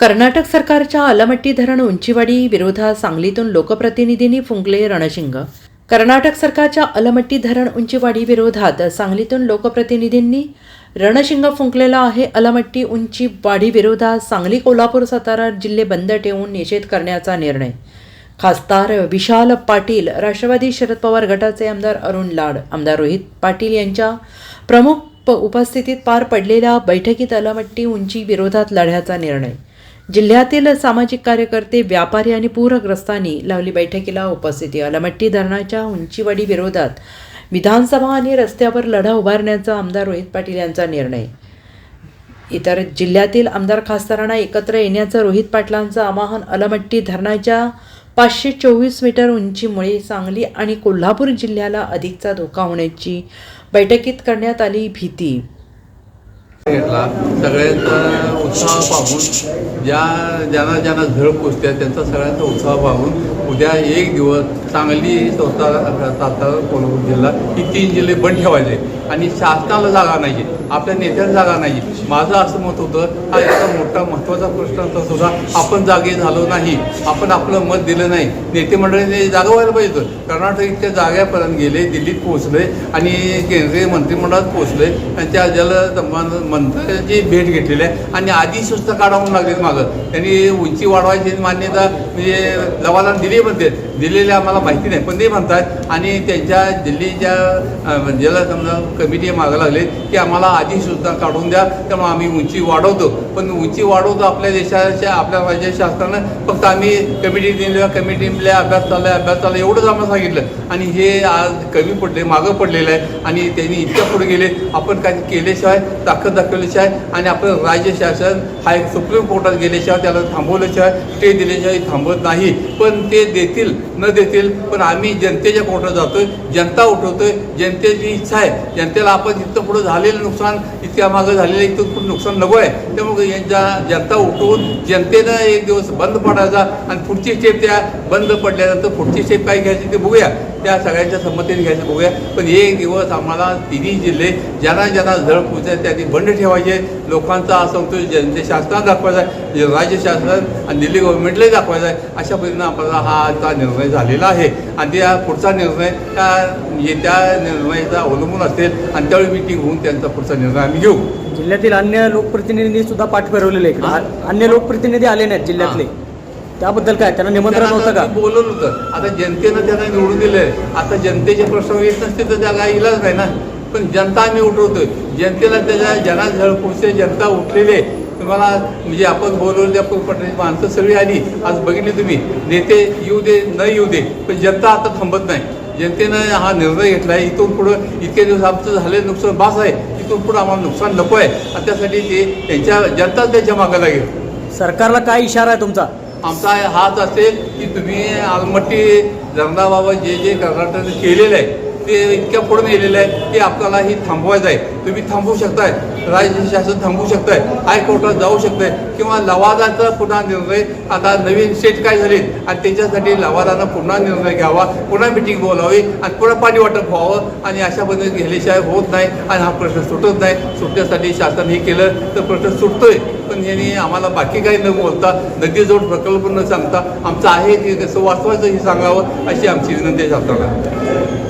कर्नाटक सरकारच्या अलमट्टी धरण उंचीवाडी विरोधात सांगलीतून लोकप्रतिनिधींनी फुंकले रणशिंग. कर्नाटक सरकारच्या अलमट्टी धरण उंचीवाडी विरोधात सांगलीतून लोकप्रतिनिधींनी रणशिंग फुंकलेला आहे अलमट्टी उंची वाढी विरोधात सांगली कोल्हापूर सातारा जिल्हे बंद ठेवून निषेध करण्याचा निर्णय. खासदार विशाल पाटील राष्ट्रवादी शरद पवार गटाचे आमदार अरुण लाड आमदार रोहित पाटील यांच्या प्रमुख प- उपस्थितीत पार पडलेल्या बैठकीत अलमट्टी उंची विरोधात लढ्याचा निर्णय. जिल्ह्यातील सामाजिक कार्यकर्ते व्यापारी आणि पूरग्रस्तांनी लावली बैठकीला उपस्थिती. अलमट्टी धरणाच्या उंचीवाडी विरोधात विधानसभा आणि रस्त्यावर लढा उभारण्याचा आमदार रोहित पाटील यांचा निर्णय. इतर जिल्ह्यातील आमदार खासदारांना एकत्र येण्याचं रोहित पाटलांचं आवाहन अलमट्टी धरणाच्या पाचशे चोवीस मीटर उंचीमुळे सांगली आणि कोल्हापूर जिल्ह्याला अधिकचा धोका होण्याची बैठकीत करण्यात आली भीती. घेतला. सगळ्यांचा उत्साह पाहून ज्या ज्यांना ज्यांना झळ पोचते त्यांचा सगळ्यांचा उत्साह पाहून उद्या एक दिवस चांगली संस्था सातारा कोल्हापूर जिल्हा ही तीन जिल्हे बंद ठेवायचे आणि शासनाला जागा नाही आपल्या नेत्याला जागा नाही माझं असं मत होतं हा याचा मोठा महत्त्वाचा प्रश्न असा सुद्धा आपण जागे झालो नाही आपण आपलं मत दिलं नाही. नेते मंडळीने जागा व्हायला पाहिजे. होतं. कर्नाटक इतक्या जाग्यापर्यंत गेले दिल्लीत पोहोचले आणि केंद्रीय मंत्रिमंडळात पोहोचले. आणि त्या जलसंबंध मंत्र्यांची भेट घेतलेली आहे. आणि आधी सुस्त काढावून लागलेत मागं. त्यांनी उंची वाढवायची मान्यता म्हणजे लवाला दिली म्हणते दिलेली आम्हाला माहिती नाही पण ते म्हणतात. आणि त्यांच्या दिल्लीच्या अं, म्हणजे समजा कमिटी मागं लागले की आम्हाला आधी सुद्धा काढून द्या त्यामुळे आम्ही उंची वाढवतो. पण उंची वाढवतो आपल्या देशाच्या आपल्या राज्य शासनानं फक्त आम्ही कमिटी दिल्या कमिटीतल्या अभ्यास चालला अभ्यास चालला एवढंच आम्हाला सांगितलं. आणि हे आज कमी पडले मागं पडलेलं आहे. आणि त्यांनी इतक्या पुढे गेले. आपण काही केल्याशिवाय ताकद दाखवल्याशिवाय आणि आपलं राज्य शासन हा एक सुप्रीम कोर्टात गेल्याशिवाय त्याला थांबवल्याशिवाय स्टे दिल्याशिवाय थांबवत नाही. पण ते देतील न देतील पण आम्ही जनतेच्या कोर्टात जातोय जनता उठवतोय जनतेची इच्छा आहे. जनतेला आपण इथं पुढं झालेलं नुकसान इतक्या मागं झालेलं इथं पुढे नुकसान नको आहे. त्यामुळे यांच्या जनता उठवून जनतेनं एक दिवस बंद पडायचा आणि पुढची स्टेप त्या बंद पडल्यानंतर पुढची स्टेप काय घ्यायची ते बघूया. त्या सगळ्यांच्या संमतीने घ्यायचं बघूया. पण एक दिवस आम्हाला तिन्ही जिल्हे ज्यांना ज्यांना झळ पोचाय त्यांनी बंद ठेवायचे लोकांचा असंतोष जनते शासनाला दाखवायचा आहे. राज्य शासन आणि दिल्ली गव्हर्नमेंटलाही दाखवायचा आहे. अशा पद्धतीनं आपल्याला हा आता निर्णय झालेला आहे. आणि त्या पुढचा निर्णय त्या येत्या निर्णयाचा अवलंबून असेल आणि त्यावेळी मिटिंग होऊन त्यांचा पुढचा निर्णय आम्ही घेऊ. जिल्ह्यातील अन्य लोकप्रतिनिधींनी सुद्धा पाठ फिरवलेले. अन्य लोकप्रतिनिधी आले नाहीत जिल्ह्यातले. त्याबद्दल काय? त्यांना निमंत्रण आता का? बोलवलं होतं. आता जनतेनं त्यांना निवडून दिलंय. आता जनतेचे प्रश्न येत नसते तर त्या काय इलाज नाही ना? पण जनता आम्ही उठवतोय. जनतेला त्याच्या जना झळ पोचते जनता उठलेली तुम्हाला म्हणजे आपण बोलवलं त्या पटण्याची माणसं सगळी आली. आज बघितली तुम्ही. नेते येऊ दे न येऊ दे. पण जनता आता थांबत नाही. जनतेनं हा निर्णय घेतला आहे. इथून पुढं इतके दिवस आमचं झालेलं नुकसान बास आहे. इथून पुढं आम्हाला नुकसान नको आहे. आणि त्यासाठी ते त्यांच्या जनताच त्यांच्या मागं लागेल. सरकारला काय इशारा आहे तुमचा? आमचा हाच असेल की तुम्ही आलमट्टी धरणाबाबत जे जे कर्नाटकने केलेलं आहे ते इतक्या पुढे नेलेलं आहे ते आपल्याला ही थांबवायचं आहे. तुम्ही थांबवू शकताय. राज्य शासन थांबवू शकताय. हायकोर्टात जाऊ शकताय. किंवा लवादाचा पुन्हा निर्णय आता नवीन सेट काय झाले आणि त्याच्यासाठी लवादानं पुन्हा निर्णय घ्यावा. पुन्हा मिटिंग बोलावी. आणि पुन्हा पाणी वाटप व्हावं. आणि अशा पद्धतीने गेल्याशिवाय होत नाही. आणि हा प्रश्न सुटत नाही. सुटण्यासाठी शासन हे केलं तर प्रश्न सुटतोय. पण यांनी आम्हाला बाकी काही न बोलता नदीजोड प्रकल्प न सांगता आमचं आहे ते कसं वाचवायचं हे सांगावं अशी आमची विनंती आहे शासनाला.